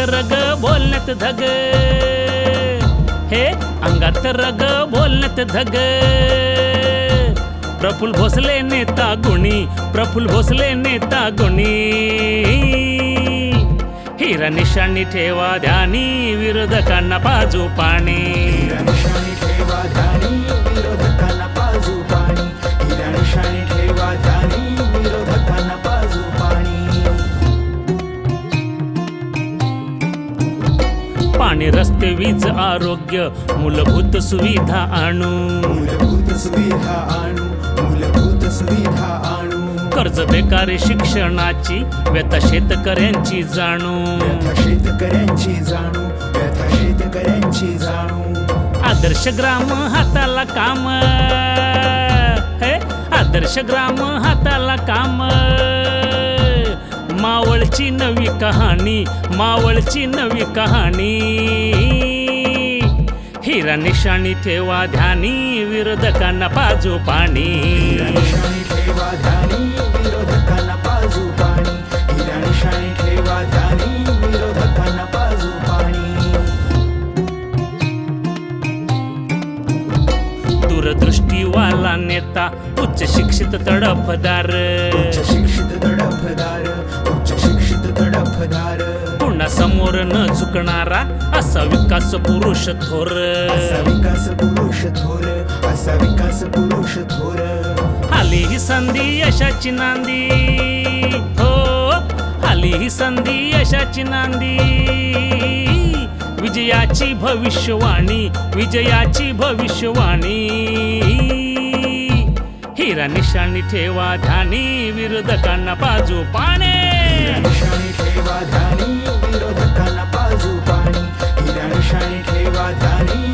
रग बोलण्यात धग. हे अंगात रग बोलण्यात धग. प्रफुल भोसले नेता गुणी प्रफुल भोसले नेता गुणी. हिरा निशाणी ठेवा ध्यानी विरोधकांना बाजू पाणी. पाणी रस्ते वीज आरोग्य मूलभूत सुविधा आणू. मूलभूत सुविधा आणू मूलभूत सुविधा आणू. कर्ज बेकारी शिक्षणाची व्यथा शेतकऱ्यांची जाणू. व्यथा शेतकऱ्यांची जाणू व्यथा शेतकऱ्यांची जाणू. आदर्श ग्राम हाताला काम. हे आदर्श ग्राम हाताला काम. मावळची नवी कहाणी मावळची नवी कहाणी. हिरा निशाणी ठेवा ध्यानी विरोधकांना बाजू पाणी. दूरदृष्टीवाला नेता उच्च शिक्षित तडफदार. समोर न झुकणारा असा विकास पुरुष थोर. विकास पुरुष थोर असा विकास पुरुष थोर. आली ही संधी यशाची नांदी. हो आली ही संधी यशाची नांदी. विजयाची भविष्यवाणी विजयाची भविष्यवाणी. हिरा निशाणी ठेवा ध्यानी विरोधकांना बाजू पाने जाणी